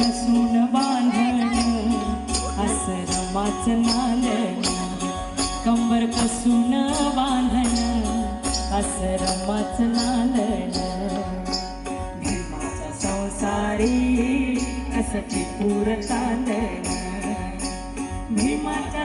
कसून बांधण असं रमाच नांदण कंबर कसून बांधण असं रमाच नांदण भीमाचा संसारी कसं ती पूर तांदण भीमाच्या